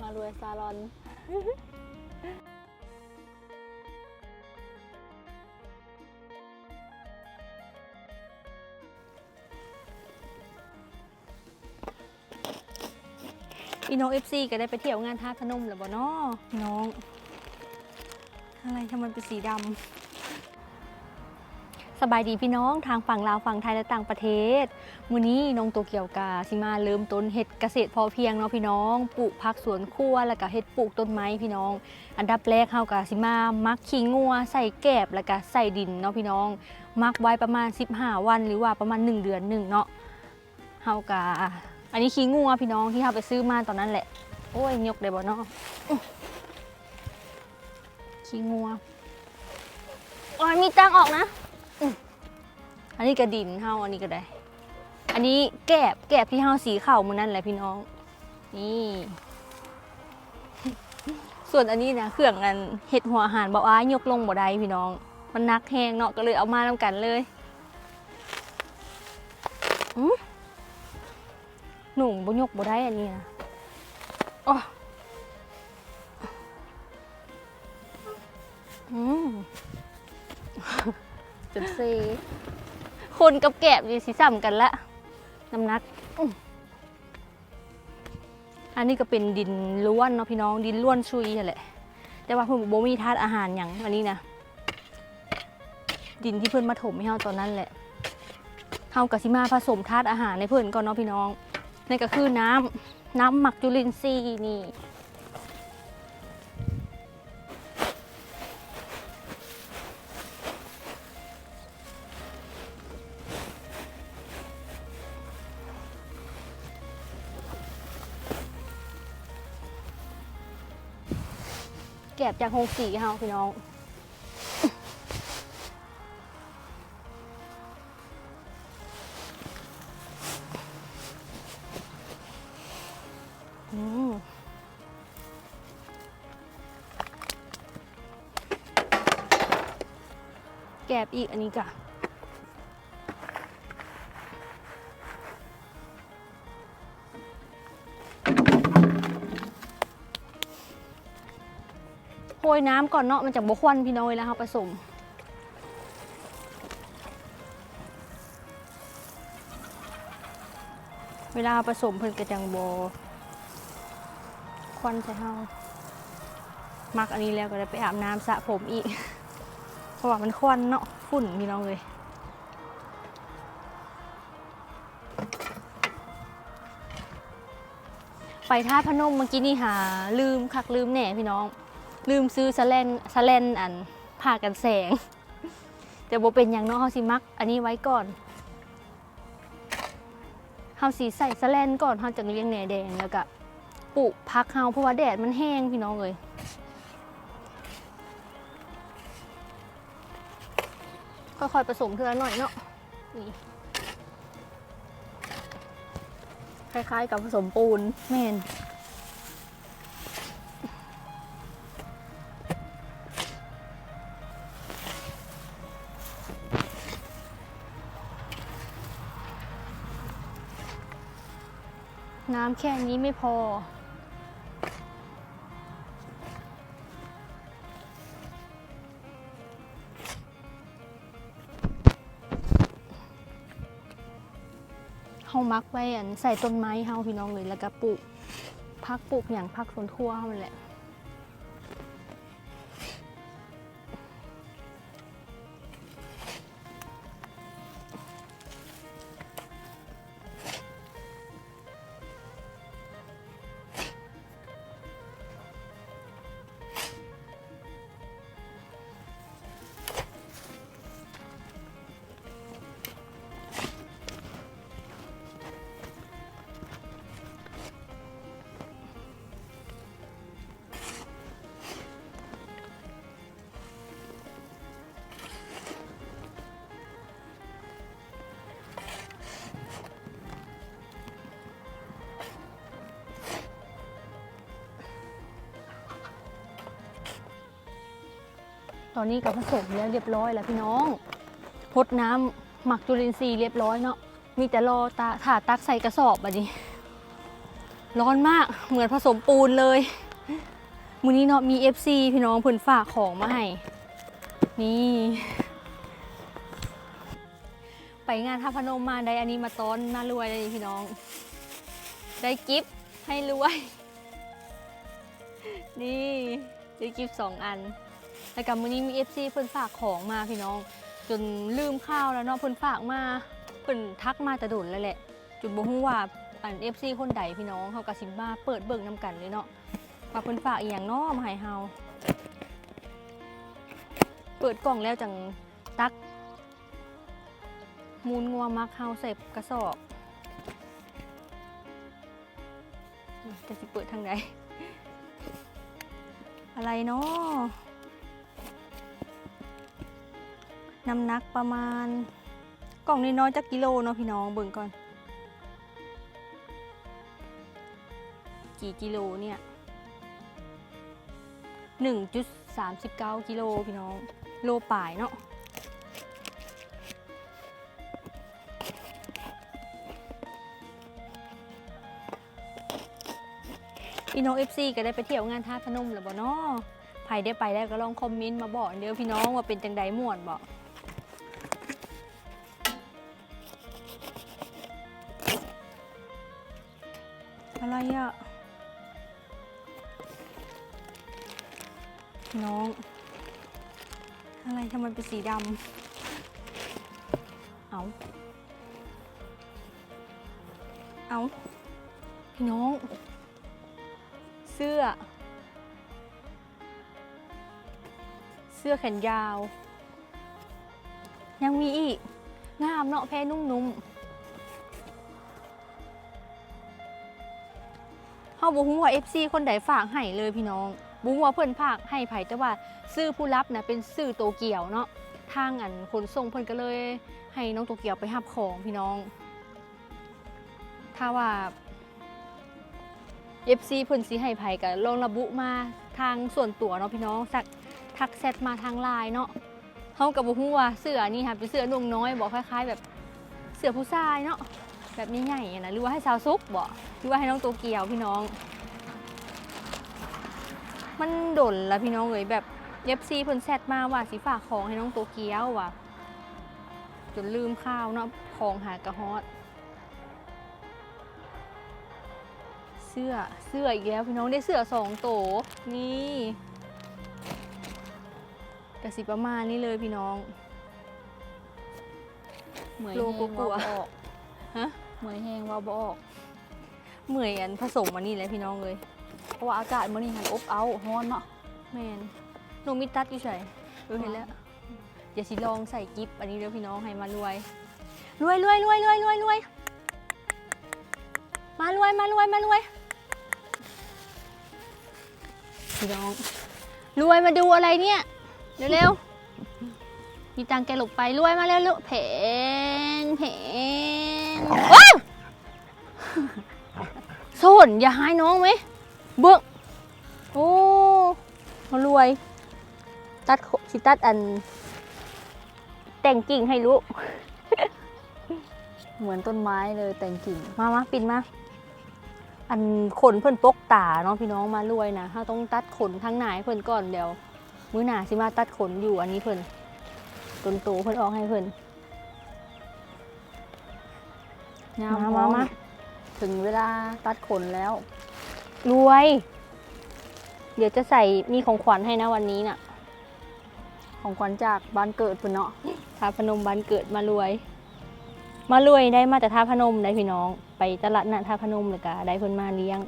มารวยซาลอนพี่น้องเอฟซีก็ได้ไปเที่ยวงานท่าพนมแล้วบ่นาะพี่น้อง อะไรทำไมเป็นสีดำ สบายดีพี่น้องทางฝั่งลาวฝั่งไทยและต่างประเทศมื้อนี้น้องโตเกียวกาสิมาเริ่มต้นเฮ็ดเกษตรพอเพียงเนาะพี่น้องปลูกผักสวนครัวแล้วก็เฮ็ดปลูกต้นไม้พี่น้อง อันดับแรกเฮาก็สิมามักขี้งัวใส่แกบแล้วก็ใส่ดินเนาะพี่น้อง มักไว้ประมาณ 15 วันหรือว่าประมาณ 1 เดือนหนึ่งเนาะเฮาก็อันนี้ขี้งัวพี่น้องที่เฮาไปซื้อมาตอนนั้นแหละโอ้ยยกได้บ่เนาะขี้งัวโอ้ยมีตังออกนะ นนี้ก็ดินเฮาอันนี้ก็ได้ อันนี้แกบแกบที่เฮาสีขาวมือนั่นแหละพี่น้อง นี่ ส่วนอันนี้นะเครื่องอันเห็ดหัวอาหารเบาอ้ายยกลงบ่ได้พี่น้อง มันนักแหงเนาะก็เลยเอามาทำกันเลยอืมหนุ่มบ่ยกบ่ได้อันนี้นะอ้อืมจนเซ คนกับแกบดีสีซ้ำกันละน้ำหนัก อันนี้ก็เป็นดินล้วนเนาะพี่น้องดินล้วนชุยนั่แหละ แต่ว่าเพิ่นบ่มีธาตุอาหารอย่างอันนี้นะดินที่เพิ่นมาถมให้เฮาตอนนั้นแหละเฮากับสิมาผสมธาตุอาหารในเพิ่นก่อนเนาะพี่น้องนั่นก็คือน้ำน้ำหมักจุลินทรีย์นี่ แกบจากโฮงสีเฮาพี่น้อง อืมแกบอีกอันนี้กะ โรยน้ำก่อนเนาะมันจะบควันพี่น้อยแล้วเราผสมเวลาผสมเพิ่นก็จังบควันใส่เฮามักอันนี้แล้วก็ได้ไปอาบน้ำสระผมอีก เพราะว่ามันควันเนาะฝุ่นพี่น้องเลยไปท่าพนมเมื่อกี้นี่หาลืมคักลืมแหน่พี่น้อง ลืมซื้อสแลนสแลนอันผ่ากันแสง แต่โบเป็นอย่างน้องเฮาสิมัก อันนี้ไว้ก่อนเฮาสีใส่สแลนก่อนเฮาจะเลี้ยงแหน่แดงแล้วก็ปลูกพักเฮาเพราะว่าแดดมันแห้งพี่น้องเลยค่อยๆผสมเทือหน่อยเนาะนี่คล้ายๆกับผสมปูนแม่น แค่นี้ไม่พอ เฮามักไว้อันใส่ต้นไม้เฮาพี่น้องเลยแล้วก็ปลูกพักปลูกอย่างพักสวนครัวเฮานั่นแหละ ตอนนี้ก็ผสมแล้วเรียบร้อยแล้วพี่น้องพดน้ำหมักจุลินทรีย์เรียบร้อยเนาะมีแต่รอตาถาตักใส่กระสอบอะดิร้อนมากเหมือนผสมปูนเลยมือนี้เนาะมี FC พี่น้องเพิ่นฝากของมาให้นี่ ไปงานท่าพนมมาได้อันนี้มาต้อนมารวยเลยพี่น้อง ได้กิฟต์ให้รวย นี่ได้กิฟต์สองอัน แล้วกับมื้อนี้มี FC เพิ่นฝากของมาพี่น้อง จนลืมข้าวแล้วเนาะเพิ่นฝากมาเพิ่นทักมาแต่โดนแล้วแหละจุดบ่ฮู้ว่าอัน FC คนใดพี่น้องเฮาก็สิมาเปิดเบิ่งนํกันเลยเนาะว่าเพิ่นฝากอีหยังเนาะมาให้เฮาเปิดกล่องแล้วจังตัก มูลงัวมักเฮาใส่กระสอบจะสิเปิดทางใดอะไรเนาะ น้ำหนักประมาณ กล่องน้อยจักกิโลเนาะพี่น้องเบิ่งก่อน กี่กิโลเนี่ย1.39กิโลพี่น้อง โลป่ายเนาะพี่น้อง FC ก็ได้ไปเที่ยวงานท่าตุพนมแล้วบ่เนาะใครได้ไปแล้วก็ลองคอมเมนต์มาบอกเด้อพี่น้องว่าเป็นจังใดม่วนบ่ อะไรอะพี่น้อง อะไรทำไมเป็นสีดำ เอา เอาพี่น้อง เสื้อ เสื้อแขนยาว ยังมีอีก งามเนาะแพ้นุ่มนุ่ ฮาบ่ฮู้ว่า FC คนใดฝากให้เลยพี่น้องบ่ฮู้ว่าเพิ่นฝากให้ไผแต่ว่าซื้อผู้รับนะเป็นซื้อโตเกียวเนาะทางอันขนส่งเพิ่นก็เลย ให้น้องโตเกียวไปรับของพี่น้อง ถ้าว่า FC เพิ่นสิให้ไผก็ลองระบุมาทางส่วนตัวเนาะพี่น้องสักทักแชทมาทางไลน์เนาะเฮาก็บ่ฮู้ว่าเสื้อนี่ค่ะเป็นเสื้อนุ่งน้อยบ่คล้ายๆ แบบเสื้อผู้ชายเนาะ แบบใหญ่ๆอะนะหรือว่าให้สาวซุกบ่หรือว่าให้น้องโตเกียวพี่น้อง มันดนละพี่น้องเอ้ยแบบ FC เพิ่นแชทมาว่าสิฝากของให้น้องโตเกียวว่ะจนลืมข้าวเนาะของหากระฮอดเสื้อเสื้ออีกแล้วพี่น้องได้เสื้อสองโตนี่กระสิประมาณนี้เลยพี่น้อง เหมยโลแห้งโกโก้ว่าบ่ออก ฮะเหมยแห้งว่าบออกเหมือนอันผสมมานี่เลยพี่น้องเลยเพราะว่าอากาศมื้อนี้หันอบเอาฮ้อนเนาะแมนหนูมิตัดอยู่ใส่ดูเห็นแล้วเดี๋ยวสิลองใส่กิฟอันนี้เด้อพี่น้องให้มารวยรวยรวยรวยรวยรวยรวยมารวยมารวยมารวยพี่น้องรวยมาดูอะไรเนี่ยเร็วๆมีตังแกหลบไปรวยมาแล้วลูกเพงเพง ว้าวโซนอย่าหายน้องไหมเบื้องโอ้เขารวย ตัดคสิตัดอัน แต่งกิ่งให้ลูกเหมือนต้นไม้เลยแต่งกิ่ง มามาปินมา อันขนเพิ่อนปกตาเนาะพี่น้องมารวยนะถ้าต้องตัดขนทั้งหนายเพิ่อนก่อนเดี๋ยว มื้อหนาสิมาตัดขนอยู่อันนี้เพิ่อนตนโตเพิ่อนออกให้เพิ่อน ยามมาฮ้มาอนมาถึงเวลาตัดขนแล้ว รวย เดี๋ยวจะใส่มีของขวัญให้นะวันนี้น่ะ ของขวัญจากบ้านเกิดเพิ่นเนาะท้าพนมบันเกิดมารวย มารวยได้มาแต่ท่าพนมได้พี่น้อง ไปตลาดนัดท่าพนมเลยกะได้เพิ่นมาเลี้ยง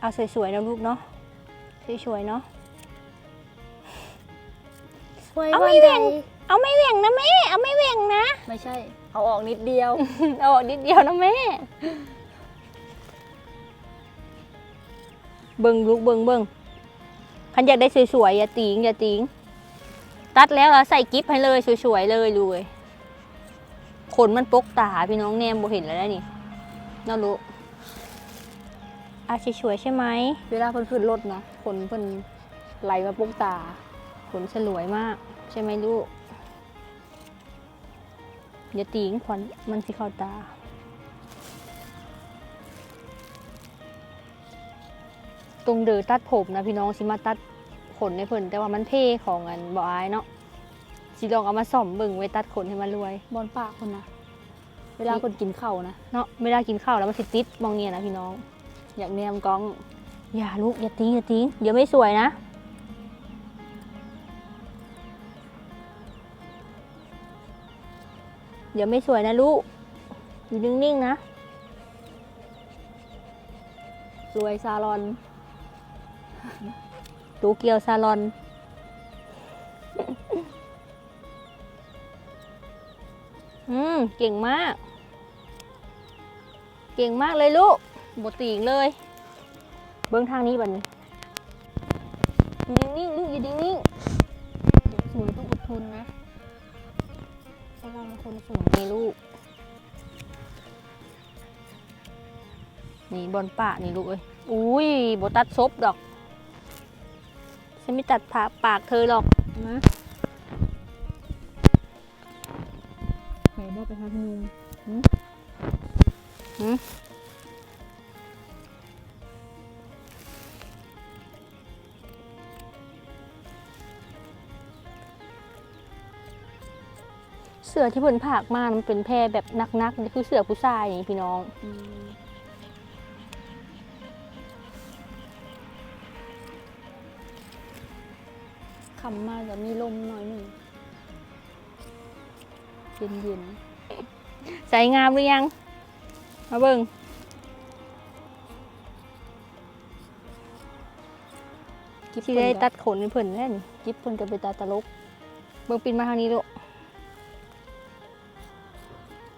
เอาสวยๆนะลูกเนาะสวยๆเนาะ เอาไม่แหว่ง เอาไม่เหวี่ยงนะแม่ เอาไม่เหวี่ยงนะ ไม่ใช่ เอาออกนิดเดียว เอาออกนิดเดียวนะแม่ เบิ่งลูกเบิ่งเบิ่งพันอยากได้สวยๆอย่าติงอย่าติง ตัดแล้วอะใส่กิฟให้เลยสวยๆเลยลูกเอ้ยขนมันปกตาพี่น้องแนมบ่เห็นแล้วนะนี่น่ารู้อาสวยๆใช่ไหม เวลาเพิ่นขึ้นรถนะขนเพิ่นไหลมาปุกตาขนสลวยมาก ใช่ไหมลูก อย่าตีงควันมันสิเข้าตา ตรงเดือตัดผมนะพี่น้องสิมาตัดขนในเพิ่นแต่ว่ามันเท่ของอันบ่อายเนาะสิลองเอามาส่อมเบิ่งไว้ตัดขนให้มันรวย บอนปากคนนะเวลาคนกินข้าวนะเนาะไม่ได้กินข้าวแล้วมันสิติดมองเนี่ยนะพี่น้อง อยากแนมกล้อง อย่าลูกอย่าทิ้งอย่าทิ้งเดี๋ยวไม่สวยนะ เดี๋ยวไม่สวยนะลูก อยู่นิ่ง ๆ นะรวยซาลอน ตูเกียวซาลอน อืม เก่งมาก เก่งมากเลยลูกบตีงเลย เบิ้องทางนี้บัดนนิ่งๆลูกอย่านิ่งๆสวยต้องอดทนนะ ราะเราเป็นคนสวยไงลูก นี่บอลป่านี่ลูกเอ้ย อุ้ยบตัดซบดอก ฉันไม่ตัดผาปากเธอหรอกนะไหนบอกไปทางนุงเสือที่เพิ่นผากมามันเป็นแพรแบบนักๆนี่คือเสือผู้ชายนี่พี่น้องคำมาจะมีลมหน่อยหนึ่งเย็นเย็นใส่งามหรือยัง มาเบิ่งๆกิ๊บที่เพิ่ได้นตัก็ดขนให้เพิ่นแน่นกิ๊บเพิ่นก็ไปตาตลก เบิ่งปินมาทางนี้ลูก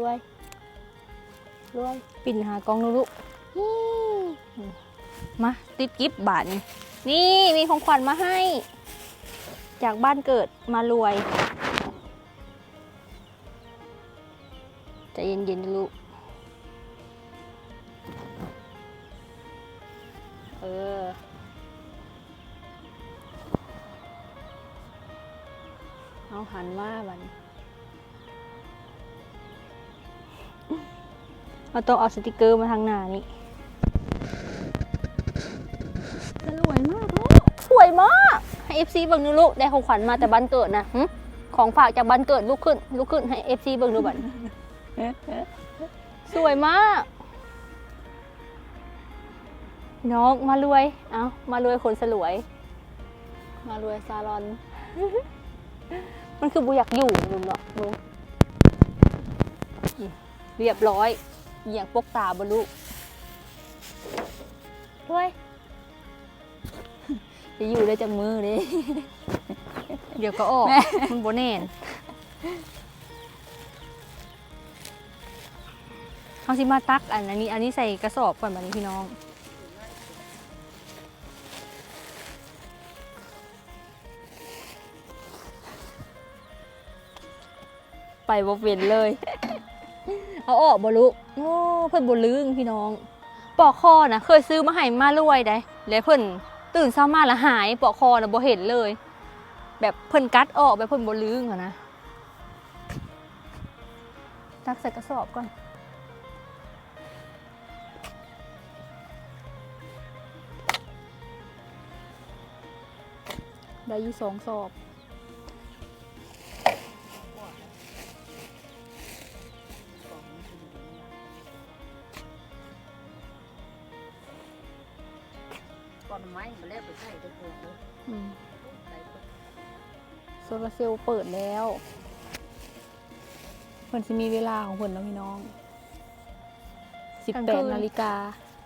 ด้วยด้วยปินหากล้องดูลูกมาติดกิฟต์บาทนี่นี่มีของขวัญมาให้ จากบ้านเกิดมารวยใจเย็นๆนะลูกเออเอาหันมาบัดน เราต้องเอาสติกเกอร์มาทางหน้านี่จะรวยมากลูกสวยมากให้ FC เบิ่งดูลูกได้ของขวัญมาแต่บ้านเกิดนะหึของฝากจากบ้านเกิดลุกขึ้นลุกขึ้นให้ FC เบิ่งดูบัดสวยมากพี่น้องมารวย เอามารวยคนสลวย มารวยซาลอน มันคือบุอยากอยู่ลุงเนาะลุงอืมเรียบร้อย เหยียงปกตาบลูกรวยจะอยู่ได้จากมือเลยเดี๋ยวก็ออกมันโบแน่นเอาสิมาตักอันอันนี้ อันนี้ใส่กระสอบก่อนบัดนี้พี่น้อง ไปบ่เป็นเลย เอาออกบ่ลูกโอ้เพิ่นบ่ลืงพี่น้อง ปอกคอนะเคยซื้อมาให้มารวยได้แล้วเพิ่นตื่นเช้ามาแล้วหายปอกคอนะบ่เห็นเลย แบบเพิ่นกัดออกแบบเพิ่นบ่ลืงอะนะตักใส่กระสอบก่อนได้ยี่สองสอบ มาแล้วไปใส่ตัวตัวเลยอืมใส่ตัวโซลาร์เซลล์เปิดแล้วเพิ่นสิมีเวลาของเพิ่นแล้วพี่น้องกลางคืน18นาฬิกา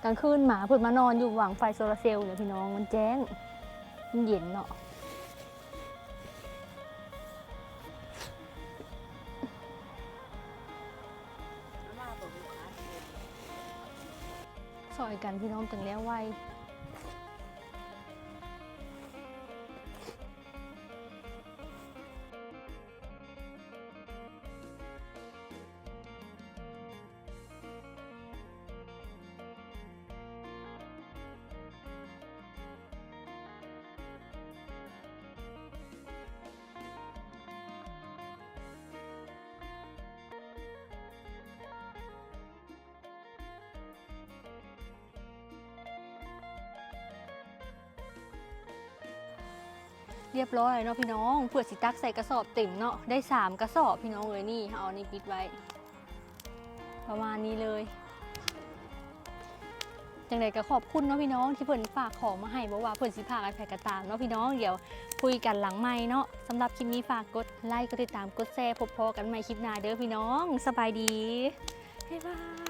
กลางคืนหมาเพิ่นมานอนอยู่หวังไฟโซลาร์เซลล์เนี่ยพี่น้องมันแจ้งมันเย็นเนาะซอยกันพี่น้องจังแล้วไว เรียบร้อยเนาะพี่น้องเผื่อสิตักใส่กระสอบเต็มเนาะได้สามกระสอบพี่น้องเลยนี่เอาอันนี้ปิดไว้ ประมาณนี้เลยจังไดก็ขอบคุณเนาะพี่น้องที่เพิ่นฝากของมาให้บอกว่าเพิ่นสิพากันแพกกระตามเนาะพี่น้องเดี๋ยวคุยกันหลังไม้เนาะสำหรับคลิปนี้ฝากกดไลค์กดติดตามกดแชร์พบพอกันใหม่คลิปหน้าเด้อพี่น้อง สบายดีบ๊ายบาย